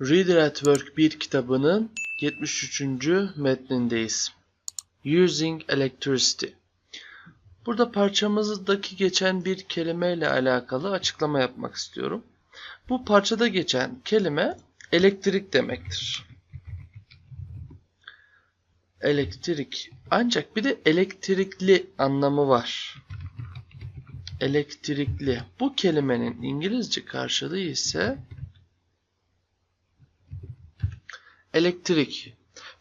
Reader at Work 1 kitabının 73. metnindeyiz. Using Electricity. Burada parçamızdaki geçen bir kelimeyle alakalı açıklama yapmak istiyorum. Bu parçada geçen kelime elektrik demektir. Elektrik. Ancak bir de elektrikli anlamı var. Elektrikli. Bu kelimenin İngilizce karşılığı ise elektrik.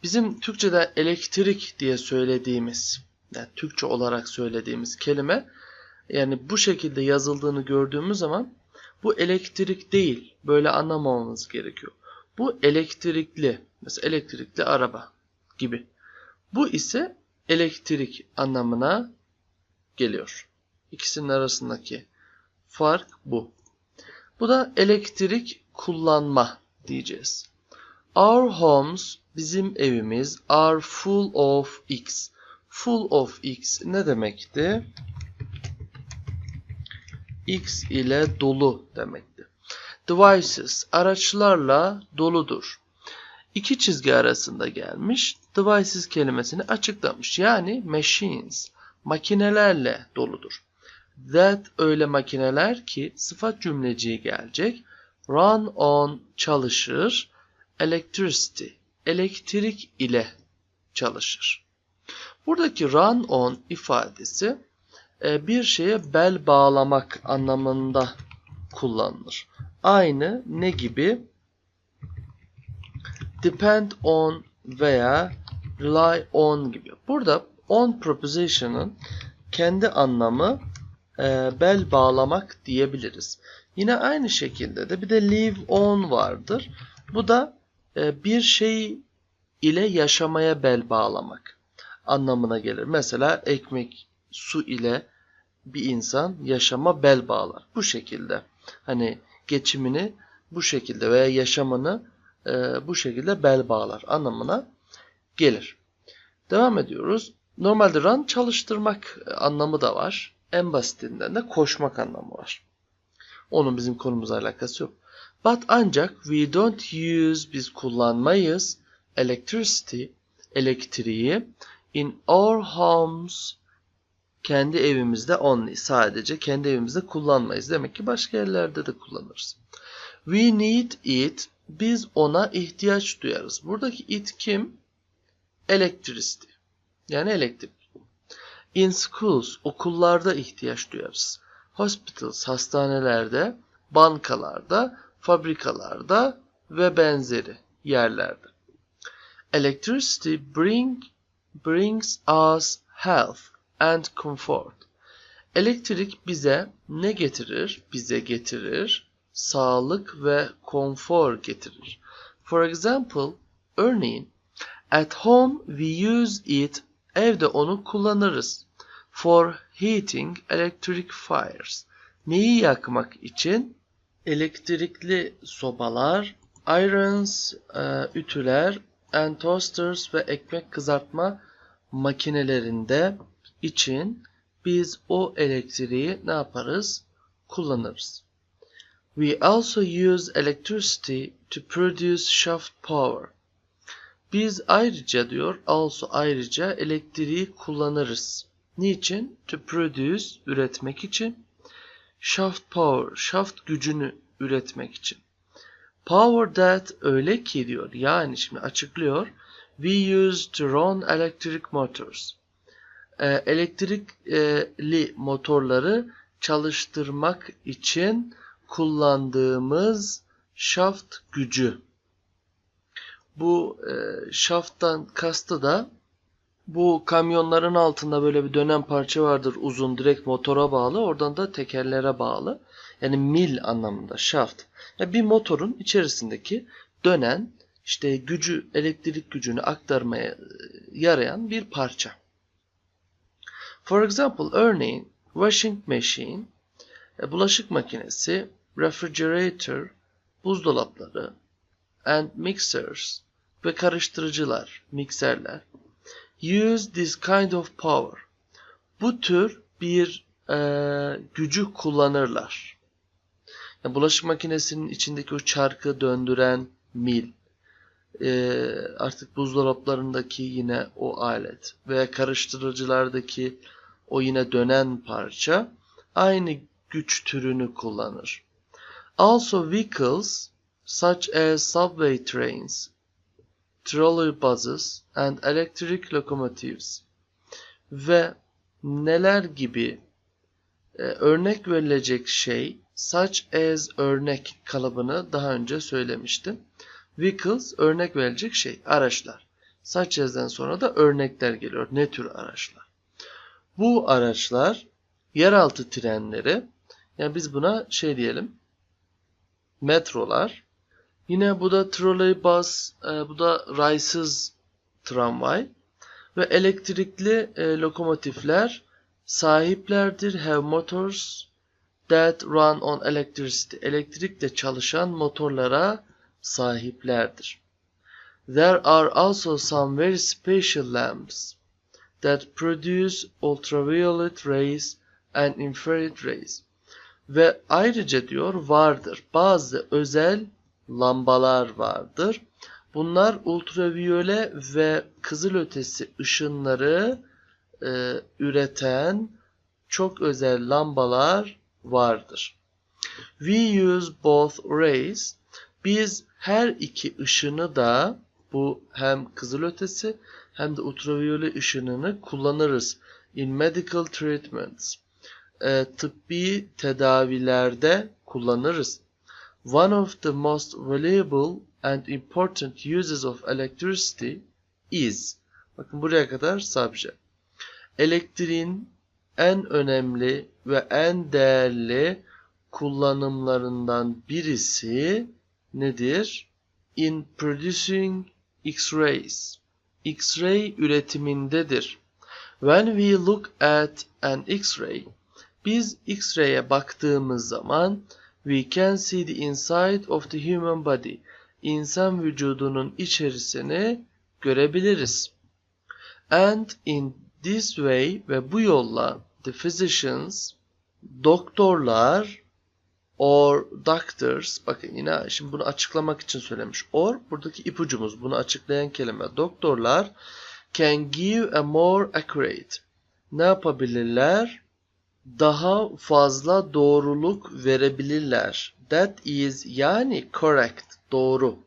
Bizim Türkçe'de elektrik diye söylediğimiz, yani Türkçe olarak söylediğimiz kelime yani bu şekilde yazıldığını gördüğümüz zaman bu elektrik değil. Böyle anlamamamız gerekiyor. Bu elektrikli. Mesela elektrikli araba gibi. Bu ise elektrik anlamına geliyor. İkisinin arasındaki fark bu. Bu da elektrik kullanma diyeceğiz. Our homes, bizim evimiz are full of X. Full of X ne demekti? X ile dolu demekti. Devices, araçlarla doludur. İki çizgi arasında gelmiş. Devices kelimesini açıklamış. Yani machines, makinelerle doludur. That öyle makineler ki sıfat cümleciği gelecek. Run on çalışır. Electricity, elektrik ile çalışır. Buradaki run on ifadesi bir şeye bel bağlamak anlamında kullanılır. Aynı ne gibi? Depend on veya rely on gibi. Burada on preposition'ın kendi anlamı e, bel bağlamak diyebiliriz. Yine aynı şekilde de bir de live on vardır. Bu da e, bir şey ile yaşamaya bel bağlamak anlamına gelir. Mesela ekmek, su ile bir insan yaşama bel bağlar. Bu şekilde. Hani geçimini bu şekilde veya yaşamını e, bu şekilde bel bağlar anlamına gelir. Devam ediyoruz. Normalde run çalıştırmak anlamı da var. En basitinden de koşmak anlamı var. Onun bizim konumuzla alakası yok. But ancak we don't use biz kullanmayız electricity elektriği in our homes kendi evimizde only sadece kendi evimizde kullanmayız. Demek ki başka yerlerde de kullanırız. We need it biz ona ihtiyaç duyarız. Buradaki it kim? Electricity. Yani elektrik. In schools okullarda ihtiyaç duyarız. Hospitals hastanelerde, bankalarda, fabrikalarda ve benzeri yerlerde. Electricity bring, brings us health and comfort. Elektrik bize ne getirir? Bize getirir sağlık ve konfor getirir. For example, örneğin at home we use it evde onu kullanırız. For heating electric fires. Neyi yakmak için? Elektrikli sobalar, irons, e, ütüler, and toasters ve ekmek kızartma makinelerinde için biz o elektriği ne yaparız? Kullanırız. We also use electricity to produce shaft power. Biz ayrıca diyor, also ayrıca elektriği kullanırız. Niçin? To produce, üretmek için. Shaft power, shaft gücünü üretmek için. Power that öyle ki diyor, yani şimdi açıklıyor. We use to run electric motors. Ee, elektrikli motorları çalıştırmak için kullandığımız shaft gücü. Bu e, shaft'tan kastı da bu kamyonların altında böyle bir dönen parça vardır uzun direkt motora bağlı oradan da tekerlere bağlı. Yani mil anlamında shaft. Yani bir motorun içerisindeki dönen işte gücü elektrik gücünü aktarmaya yarayan bir parça. For example örneğin washing machine bulaşık makinesi refrigerator, buzdolapları and mixers ve karıştırıcılar, mikserler use this kind of power. Bu tür bir e, gücü kullanırlar. Yani bulaşık makinesinin içindeki o çarkı döndüren mil. Ee, artık buzdolaplarındaki yine o alet veya karıştırıcılardaki o yine dönen parça aynı güç türünü kullanır. Also vehicles such as subway trains, trolleybuses and electric locomotives ve neler gibi e, örnek verilecek şey such as örnek kalıbını daha önce söylemiştim. Vehicles örnek verilecek şey araçlar. Such as'den sonra da örnekler geliyor. Ne tür araçlar? Bu araçlar yeraltı trenleri yani biz buna şey diyelim metrolar yine bu da trolleybus e, bu da raysız tramvay ve elektrikli e, lokomotifler sahiplerdir have motors that run on electricity elektrikle çalışan motorlara sahiplerdir. There are also some very special lamps that produce ultraviolet rays and infrared rays. Ve ayrıca diyor vardır bazı özel lambalar vardır. Bunlar ultraviyole ve kızılötesi ışınları e, üreten çok özel lambalar vardır. We use both rays. Biz her iki ışını da bu hem kızılötesi hem de ultraviyole ışınını kullanırız. In medical treatments. E, tıbbi tedavilerde kullanırız. One of the most valuable and important uses of electricity is Bakın buraya kadar sabje. Elektriğin en önemli ve en değerli kullanımlarından birisi nedir? In producing X-rays. X-ray üretimindedir. When we look at an X-ray, biz X-ray'e baktığımız zaman we can see the inside of the human body. İnsan vücudunun içerisini görebiliriz. And in this way ve bu yolla the physicians, doktorlar or doctors, bakın yine şimdi bunu açıklamak için söylemiş. Or buradaki ipucumuz, bunu açıklayan kelime. Doktorlar can give a more accurate. Ne yapabilirler? Daha fazla doğruluk verebilirler. That is yani correct, doğru.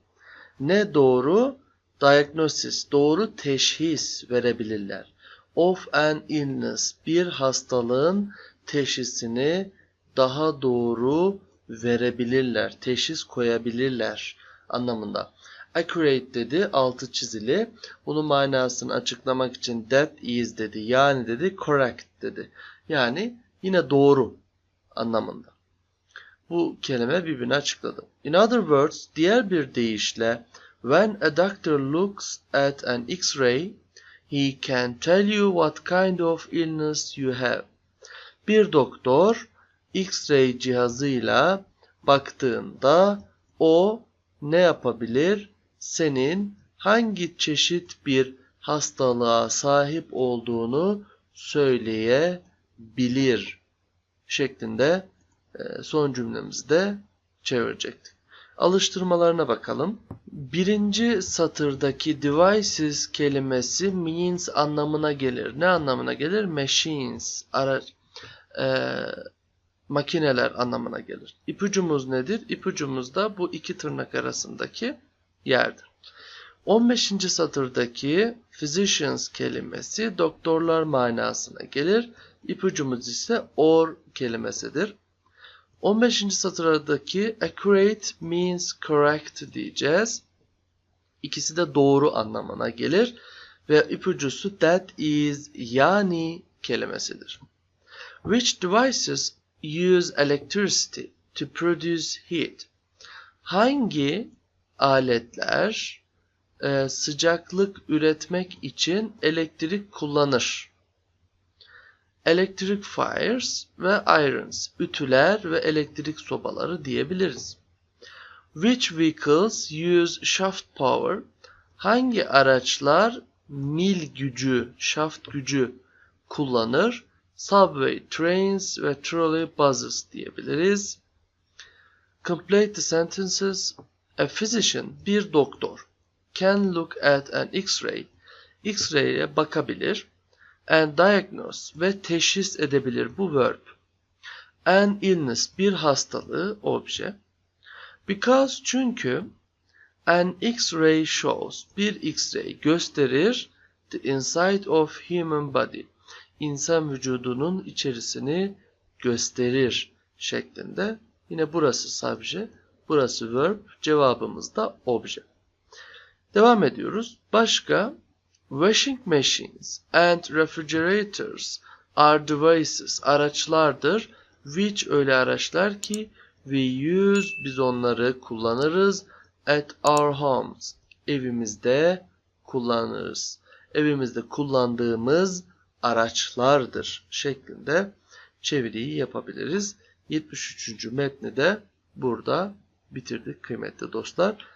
Ne doğru? Diagnosis, doğru teşhis verebilirler. Of an illness, bir hastalığın teşhisini daha doğru verebilirler, teşhis koyabilirler anlamında. Accurate dedi, altı çizili. Bunun manasını açıklamak için that is dedi, yani dedi, correct dedi. Yani yine doğru anlamında. Bu kelime birbirini açıkladı. In other words, diğer bir deyişle when a doctor looks at an x-ray, he can tell you what kind of illness you have. Bir doktor X-ray cihazıyla baktığında o ne yapabilir? Senin hangi çeşit bir hastalığa sahip olduğunu söyleyebilir şeklinde e, son cümlemizde çevirecektik. Alıştırmalarına bakalım. Birinci satırdaki devices kelimesi means anlamına gelir. Ne anlamına gelir? Machines, araç, e, makineler anlamına gelir. İpucumuz nedir? İpucumuz da bu iki tırnak arasındaki yerdir. 15. satırdaki physicians kelimesi doktorlar manasına gelir. İpucumuz ise or kelimesidir. 15. satırdaki accurate means correct diyeceğiz. İkisi de doğru anlamına gelir ve ipucusu that is yani kelimesidir. Which devices use electricity to produce heat? Hangi aletler e, sıcaklık üretmek için elektrik kullanır? Electric fires ve irons, ütüler ve elektrik sobaları diyebiliriz. Which vehicles use shaft power? Hangi araçlar mil gücü, shaft gücü kullanır? Subway, trains ve trolley buses diyebiliriz. Complete the sentences A physician, bir doktor, can look at an X-ray, X-ray'e bakabilir and diagnose ve teşhis edebilir bu verb. An illness, bir hastalığı, obje. Because, çünkü an X-ray shows, bir X-ray gösterir the inside of human body, insan vücudunun içerisini gösterir şeklinde. Yine burası subject, burası verb, cevabımız da obje. Devam ediyoruz. Başka washing machines and refrigerators are devices, araçlardır. Which öyle araçlar ki we use, biz onları kullanırız at our homes, evimizde kullanırız. Evimizde kullandığımız araçlardır şeklinde çeviriyi yapabiliriz. 73. metni de burada bitirdik kıymetli dostlar.